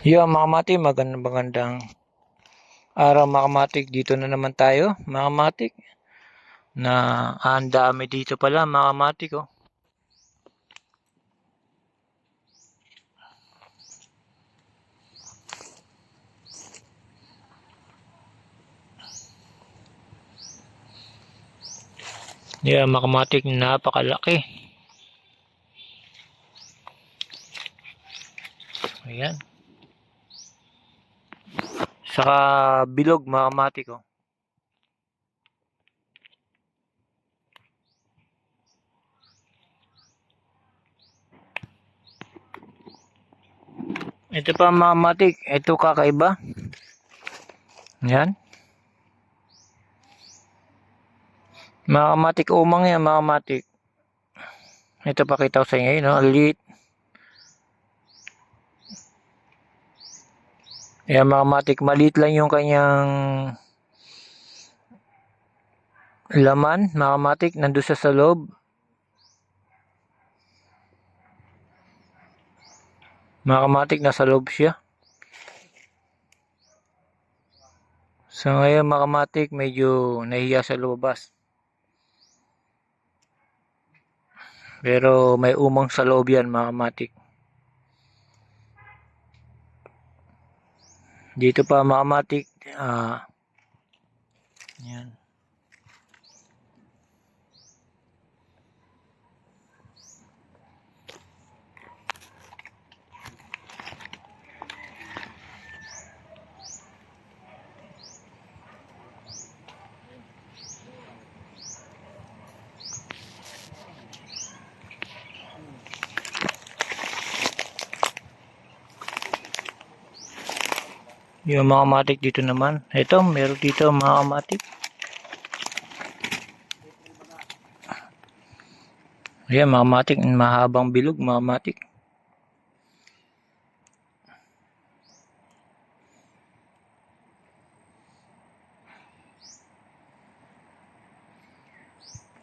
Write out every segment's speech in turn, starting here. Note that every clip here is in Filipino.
Yo, mga mati, magandang magandang araw mga matik. Dito na naman tayo, mga matik. Na ang dami dito pala, mga matik, oh. Yeah, mga matik, napakalaki. Ayan. Saka bilog, mga matik, oh. Ito pa mga matik, ito kakaiba. Yan. Mga matik umang yan, mga matik. Ito pakita ko sa inyo, no? Liit. Ayan mga matik, maliit lang yung kanyang laman, mga matik, nandun sa loob. Mga kamatik, nasa loob siya. So ngayon mga kamatik, medyo nahiya sa lumabas. Pero may umang sa loob yan mga kamatik. Dito pa mga kamatik, ah, yan. Yung mga kamatik dito naman. Ito, meron dito mga kamatik. Ayan, mga kamatik, mahabang bilog, mga kamatik.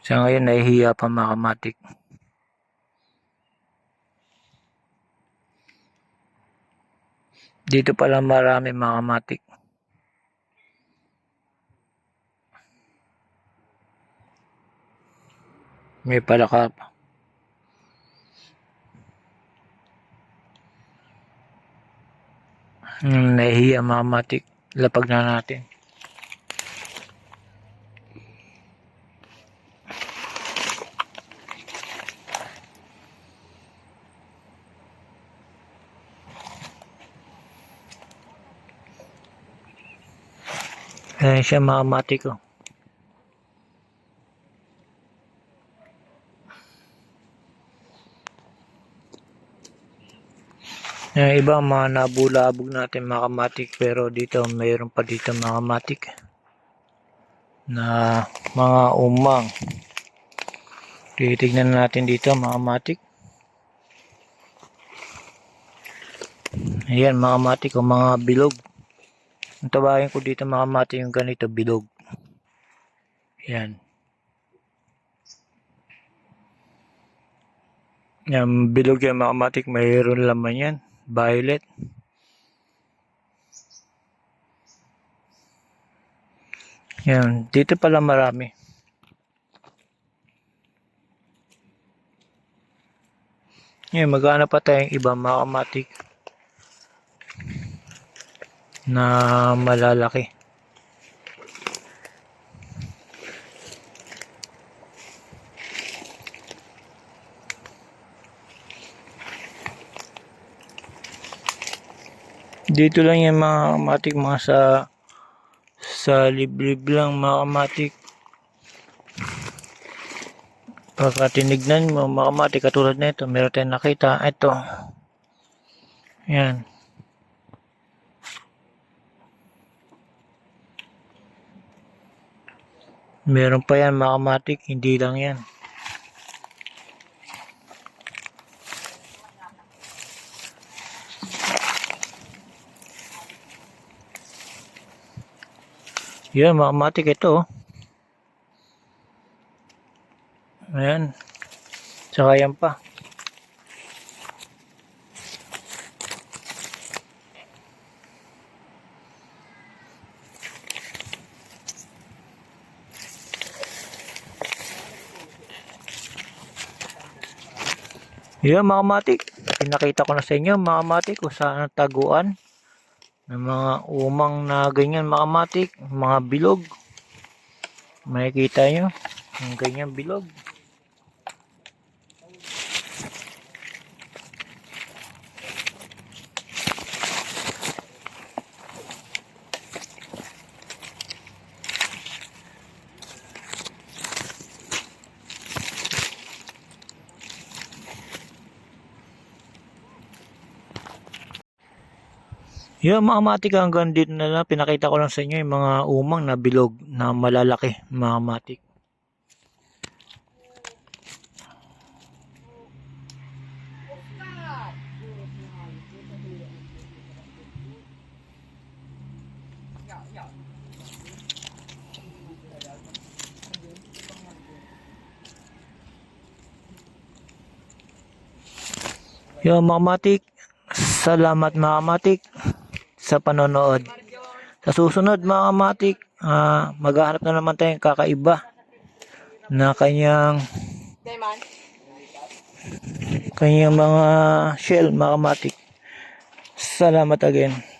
Sa ngayon, nahihiya pa mga kamatik. Dito pala marami mga kamatik. May palaka pa. Hmm, nahihiya mga kamatik. Lapag na natin. Ayan siya mga kamatik ko. Yung iba mga nabulabog natin mga kamatik pero dito mayroon pa dito mga kamatik na mga umang. Titignan natin dito mga kamatik. Ayan mga kamatik o mga bilog. Ang ko dito mga kamatik yung ganito bilog. Ayan. Yan, bilog yan mga kamatik. Mayroon laman yan. Violet. Yan, dito pala marami. Yan, magana pa tayong iba mga kamatik na malalaki. Dito lang yan mga kamatik, mga sa sa liblib lang mga kamatik. Pagka tinignan mo mga kamatik katulad nito, meron tayong nakita. Ito. Yan. Meron pa yan mga kamatik, hindi lang yan. Yan, mga kamatik ito. oh. Ayan. Tsaka yan pa. Yan mga matik, pinakita ko na sa inyo mga matik kung saan ang taguan ng mga umang na ganyan mga matik, mga bilog. Makikita nyo, ang ganyan bilog. Yan mga matik hanggang dito na lang. Pinakita ko lang sa inyo yung mga umang na bilog na malalaki mga matik. Yung mga matik, salamat mga matik sa panonood. Sa susunod mga matik, ah, maghahanap na naman tayong kakaiba na kanyang kanyang mga shell mga matik. Salamat again.